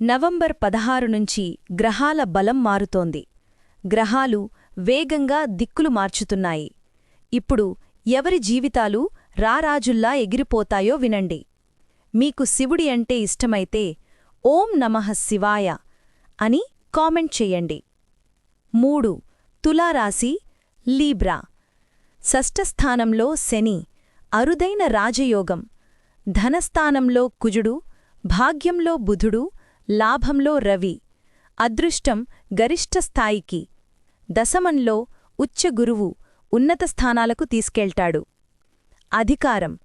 November పదహారు నుంచి గ్రహాల బలం మారుతోంది. గ్రహాలు వేగంగా దిక్కులు మార్చుతున్నాయి. ఇప్పుడు ఎవరి జీవితాలు రారాజుల్లా ఎగిరిపోతాయో వినండి. మీకు శివుడి అంటే ఇష్టమైతే ఓం నమః శివాయ అని కామెంట్ చెయ్యండి మూడు తులారాశి లీబ్రా. షష్ఠస్థానంలో శని అరుదైన రాజయోగం. ధనస్థానంలో కుజుడు భాగ్యంలో బుధుడు లాభంలో రవి అదృష్టం గరిష్ట స్థాయికి దశమంలో ఉచ్చ గురువు ఉన్నత స్థానాలకు తీసుకెళ్తాడు. అధికారం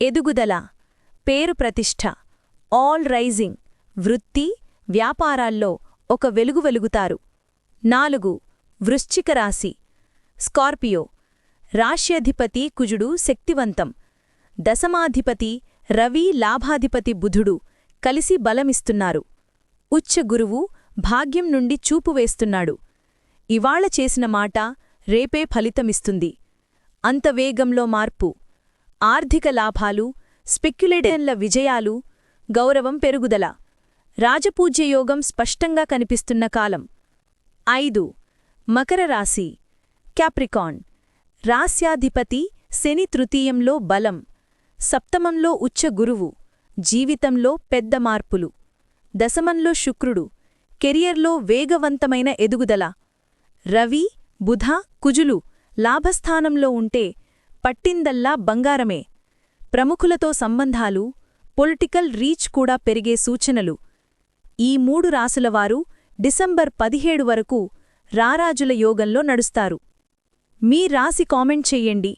ఎదుగుదల పేరు ప్రతిష్ఠ ఆల్ రైజింగ్ వృత్తి వ్యాపారాల్లో ఒక వెలుగు వెలుగుతారు. నాలుగు వృశ్చిక రాశి స్కార్పియో రాశ్యాధిపతి కుజుడు శక్తివంతం. దశమాధిపతి రవి లాభాధిపతి బుధుడు కలిసి బలమిస్తున్నారు. ఉచ్చ గురువు భాగ్యం నుండి చూపు వేస్తున్నాడు. ఇవాళ చేసిన మాట రేపే ఫలితమిస్తుంది. అంత వేగంలో మార్పు. ఆర్థిక లాభాలు స్పెక్యులేటన్ల విజయాలు గౌరవం పెరుగుదల. రాజపూజ్యయోగం స్పష్టంగా కనిపిస్తున్న కాలం. ఐదు. మకర రాశి. క్యాప్రికాన్. రాస్యాధిపతి శని తృతీయంలో బలం. సప్తమంలో ఉచ్చ గురువు. జీవితంలో పెద్ద మార్పులు. దశమంలో శుక్రుడు కెరియర్లో వేగవంతమైన ఎదుగుదల. రవి బుధ కుజులు లాభస్థానంలో ఉంటే పట్టిందల్లా బంగారమే. ప్రముఖులతో సంబంధాలు పొలిటికల్ రీచ్ కూడా పెరిగే సూచనలు. ఈ మూడు రాసులవారు డిసెంబర్ పదిహేడు వరకు రారాజుల యోగంలో నడుస్తారు. మీ రాసి కామెంట్ చెయ్యండి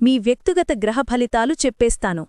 మీ వ్యక్తిగత గ్రహ ఫలితాలు చెప్పేస్తాను.